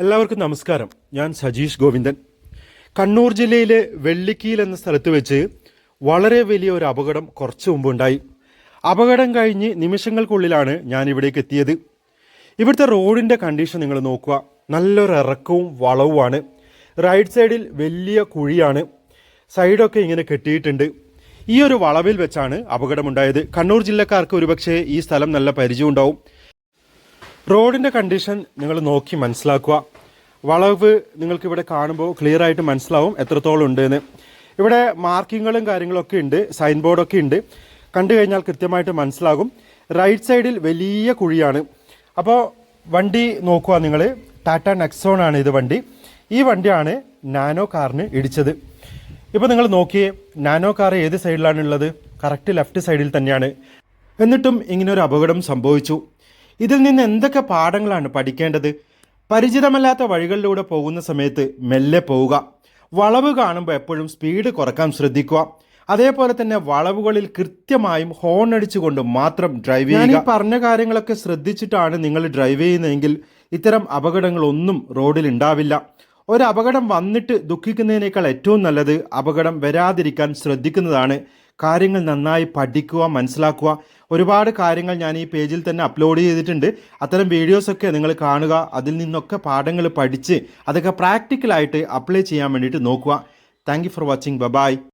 എല്ലാവർക്കും നമസ്കാരം. ഞാൻ സജീഷ് ഗോവിന്ദൻ. കണ്ണൂർ ജില്ലയിലെ വെള്ളിക്കീൽ എന്ന സ്ഥലത്ത് വെച്ച് വളരെ വലിയ ഒരു അപകടം കുറച്ചു മുമ്പുണ്ടായി. അപകടം കഴിഞ്ഞ് നിമിഷങ്ങൾക്കുള്ളിലാണ് ഞാൻ ഇവിടേക്ക് എത്തിയത്. ഇവിടുത്തെ റോഡിന്റെ കണ്ടീഷൻ നിങ്ങൾ നോക്കുക. നല്ലൊരു ഇറക്കവും വളവുമാണ്. റൈറ്റ് സൈഡിൽ വലിയ കുഴിയാണ്. സൈഡൊക്കെ ഇങ്ങനെ കെട്ടിയിട്ടുണ്ട്. ഈ ഒരു വളവിൽ വെച്ചാണ് അപകടമുണ്ടായത്. കണ്ണൂർ ജില്ലക്കാർക്ക് ഒരുപക്ഷേ ഈ സ്ഥലം നല്ല പരിചയമുണ്ടാവും റോഡിന്റെ കണ്ടീഷൻ നിങ്ങൾ നോക്കി മനസ്സിലാക്കുക. വളവ് നിങ്ങൾക്ക് ഇവിടെ കാണുമ്പോൾ ക്ലിയർ ആയിട്ട് മനസ്സിലാവും എത്രത്തോളം ഉണ്ട് എന്ന് ഇവിടെ മാർക്കിങ്ങുകളും കാര്യങ്ങളൊക്കെ ഉണ്ട് സൈൻ ബോർഡൊക്കെ ഉണ്ട്. കണ്ടു കഴിഞ്ഞാൽ കൃത്യമായിട്ട് മനസ്സിലാകും. റൈറ്റ് സൈഡിൽ വലിയ കുഴിയാണ്. അപ്പോൾ വണ്ടി നോക്കുക നിങ്ങൾ ടാറ്റ നെക്സോൺ ആണ് ഇത് വണ്ടി. ഈ വണ്ടിയാണ് നാനോ കാറിന് ഇടിച്ചത്. ഇപ്പോൾ നിങ്ങൾ നോക്കിയേ നാനോ കാർ ഏത് സൈഡിലാണ് ഉള്ളത് കറക്റ്റ് ലെഫ്റ്റ് സൈഡിൽ തന്നെയാണ്. എന്നിട്ടും ഇങ്ങനൊരു അപകടം സംഭവിച്ചു. ഇതിൽ നിന്ന് എന്തൊക്കെ പാഠങ്ങളാണ് പഠിക്കേണ്ടത്? പരിചിതമല്ലാത്ത വഴികളിലൂടെ പോകുന്ന സമയത്ത് മെല്ലെ പോവുക. വളവ് കാണുമ്പോൾ എപ്പോഴും സ്പീഡ് കുറയ്ക്കാൻ ശ്രദ്ധിക്കുക. അതേപോലെ തന്നെ വളവുകളിൽ കൃത്യമായും ഹോൺ അടിച്ചുകൊണ്ട് മാത്രം ഡ്രൈവ് ചെയ്യുക. പറഞ്ഞ കാര്യങ്ങളൊക്കെ ശ്രദ്ധിച്ചിട്ടാണ് നിങ്ങൾ ഡ്രൈവ് ചെയ്യുന്നതെങ്കിൽ ഇത്തരം അപകടങ്ങളൊന്നും റോഡിൽ ഉണ്ടാവില്ല. ഒരു അപകടം വന്നിട്ട് ദുഃഖിക്കുന്നതിനേക്കാൾ ഏറ്റവും നല്ലത് അപകടം വരാതിരിക്കാൻ ശ്രദ്ധിക്കുന്നതാണ്. കാര്യങ്ങൾ നന്നായി പഠിക്കുക മനസ്സിലാക്കുക. ഒരുപാട് കാര്യങ്ങൾ ഞാൻ ഈ പേജിൽ തന്നെ അപ്ലോഡ് ചെയ്തിട്ടുണ്ട്. അത്തരം വീഡിയോസൊക്കെ നിങ്ങൾ കാണുക. അതിൽ നിന്നൊക്കെ പാഠങ്ങൾ പഠിച്ച് അതൊക്കെ പ്രാക്ടിക്കലായിട്ട് അപ്ലൈ ചെയ്യാൻ വേണ്ടിയിട്ട് നോക്കുക. Thank for watching bye